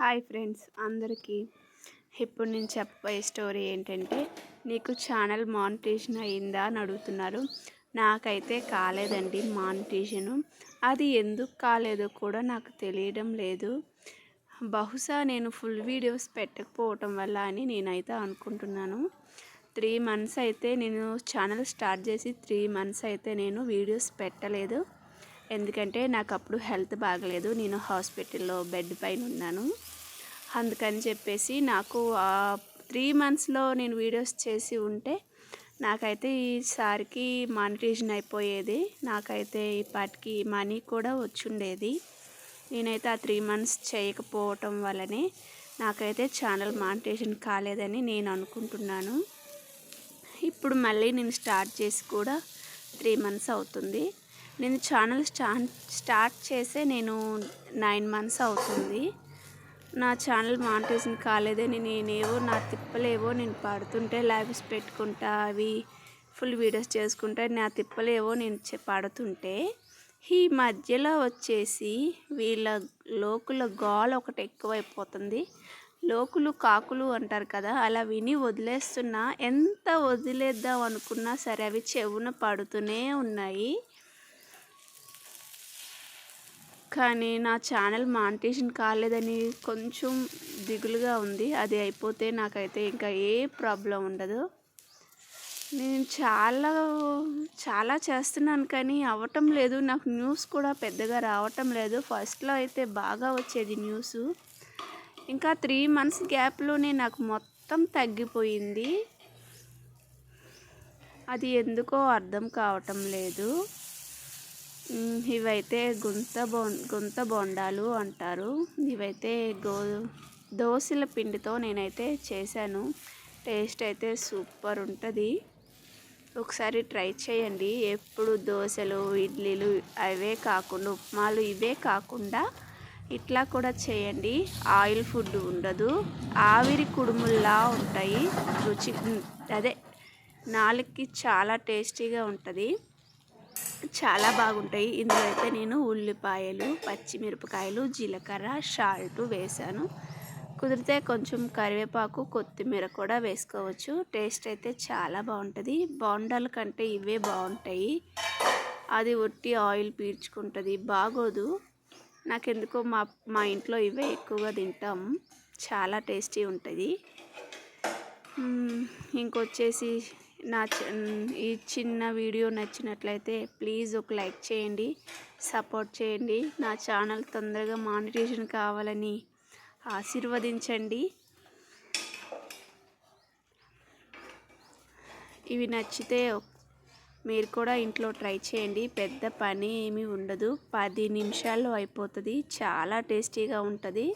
Hi friends అందరికీ. ఇప్పుడు నేను చెప్పే స్టోరీ ఏంటంటే నీకు ఛానల్ మానిటేషన్ అయిందా అని అడుగుతున్నారు. నాకైతే కాలేదండి మానిటేషను అది ఎందుకు కాలేదో కూడా నాకు తెలియడం లేదు. బహుశా నేను ఫుల్ వీడియోస్ పెట్టకపోవటం వల్ల అని నేనైతే అనుకుంటున్నాను. త్రీ మంత్స్ అయితే నేను ఛానల్ స్టార్ట్ చేసి త్రీ మంత్స్ అయితే నేను వీడియోస్ పెట్టలేదు. ఎందుకంటే నాకు అప్పుడు హెల్త్ బాగలేదు. నేను హాస్పిటల్లో బెడ్ పైన ఉన్నాను. అందుకని చెప్పేసి నాకు త్రీ మంత్స్లో నేను వీడియోస్ చేసి ఉంటే నాకైతే ఈసారికి మానిటేషన్ అయిపోయేది. నాకైతే ఇప్పటికి మనీ కూడా వచ్చుండేది. నేనైతే ఆ త్రీ మంత్స్ చేయకపోవటం వల్లనే నాకైతే ఛానల్ మానిటేషన్ కాలేదని నేను అనుకుంటున్నాను. ఇప్పుడు మళ్ళీ నేను స్టార్ట్ చేసి కూడా త్రీ మంత్స్ అవుతుంది. నేను ఛానల్ స్టా స్టార్ట్ చేసే నేను నైన్ మంత్స్ అవుతుంది. నా ఛానల్ మానిటైజేషన్ కాలేదని నేనేవో నా తిప్పలేవో నేను పాడుతుంటే లైవ్స్ పెట్టుకుంటా అవి ఫుల్ వీడియోస్ చేసుకుంటా నా తిప్పలేవో నేను పాడుతుంటే ఈ మధ్యలో వచ్చేసి వీళ్ళ లోకుల గాల్ ఒకటి ఎక్కువైపోతుంది. లోకులు కాకులు అంటారు కదా అలా విని వదిలేస్తున్నా ఎంత వదిలేద్దాం అనుకున్నా సరే అవి చెవున పడుతూనే ఉన్నాయి. కానీ నా ఛానల్ మానిటేషన్ కాలేదని కొంచెం దిగులుగా ఉంది. అది అయిపోతే నాకైతే ఇంకా ఏ ప్రాబ్లం ఉండదు. నేను చాలా చాలా చేస్తున్నాను కానీ అవ్వటం లేదు. నాకు న్యూస్ కూడా పెద్దగా రావటం లేదు. ఫస్ట్లో అయితే బాగా వచ్చేది న్యూస్. ఇంకా త్రీ మంత్స్ గ్యాప్లోనే నాకు మొత్తం తగ్గిపోయింది. అది ఎందుకో అర్థం కావటం లేదు. ఇవైతే గుంత బో గుంత బొండాలు అంటారు. ఇవైతే గో దోశల పిండితో నేనైతే చేశాను. టేస్ట్ అయితే సూపర్ ఉంటుంది. ఒకసారి ట్రై చేయండి. ఎప్పుడు దోశలు ఇడ్లీలు అవే కాకుండా ఉప్మాలు ఇవే కాకుండా ఇట్లా కూడా చేయండి. ఆయిల్ ఫుడ్ ఉండదు. ఆవిరి కుడుముల్లా ఉంటాయి. రుచి అదే నాలుగుకి చాలా టేస్టీగా ఉంటుంది. చాలా బాగుంటాయి. ఇందులో అయితే నేను ఉల్లిపాయలు పచ్చిమిరపకాయలు జీలకర్ర షాల్ట్ వేసాను. కుదిరితే కొంచెం కరివేపాకు కొత్తిమీర కూడా వేసుకోవచ్చు. టేస్ట్ అయితే చాలా బాగుంటుంది. బోండాల కంటే ఇవే బాగుంటాయి. అది ఒట్టి ఆయిల్ పీల్చుకుంటుంది. బాగోదు. నాకెందుకో మా మా ఇంట్లో ఇవే ఎక్కువగా తింటాం. చాలా టేస్టీ ఉంటుంది. ఇంకొచ్చేసి నా ఈ చిన్న వీడియో నచ్చినట్లయితే ప్లీజ్ ఒక లైక్ చేయండి సపోర్ట్ చేయండి. నా ఛానల్ తొందరగా మానిటేషన్ కావాలని ఆశీర్వదించండి. ఇవి నచ్చితే మీరు కూడా ఇంట్లో ట్రై చేయండి. పెద్ద పని ఏమీ ఉండదు. పది నిమిషాల్లో అయిపోతుంది. చాలా టేస్టీగా ఉంటుంది.